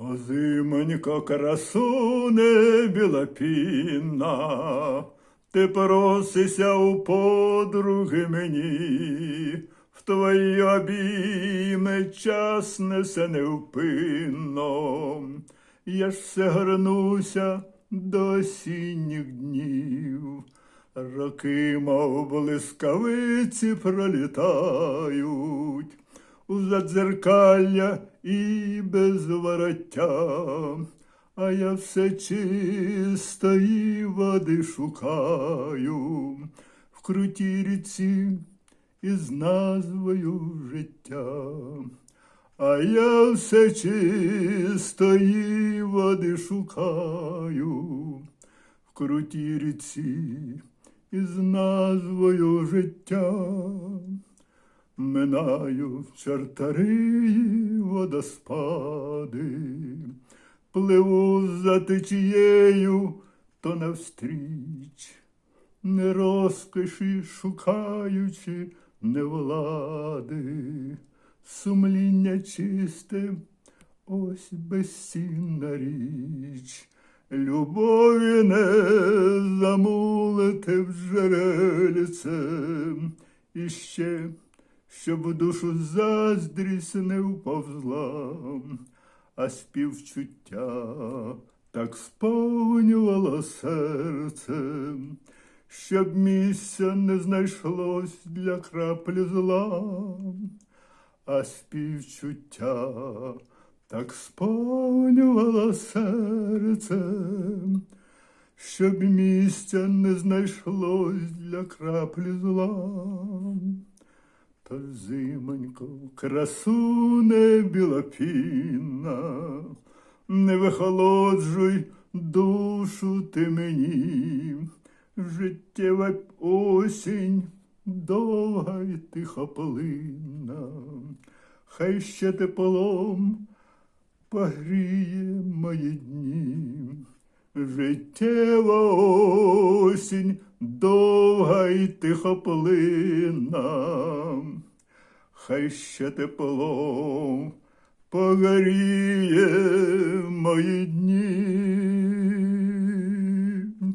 Озимонько красуне білопінна, ти просися у подруги мені, в твої обійми час несе невпинно. Я ж все горнуся до осінніх днів. Роки, мов блискавиці, пролітають у задзеркалля і без вороття, а я все чистої води шукаю в крутій ріці із назвою життя. А я все чистої води шукаю в крутій ріці із назвою життя. Минаю чартарі водоспади, пливу за течією, то навстріч, не розкоші шукаючи, не влади, сумління чисте, ось безцінна річ. Любові не замулити в джерельце, і ще, щоб в душу заздрість не вповзла, а співчуття так сповнювало серце, щоб місця не знайшлось для краплі зла, а співчуття так сповнювало серце, щоб місця не знайшлось для краплі зла. Та зимонько, красуне білопінна, не вихолоджуй душу ти мені, життєва осінь довга й тихоплинна, хай ще теплом погріє мої дні. Життєва осінь довга й тихоплинна, хай ще тепло погоріє мої дні.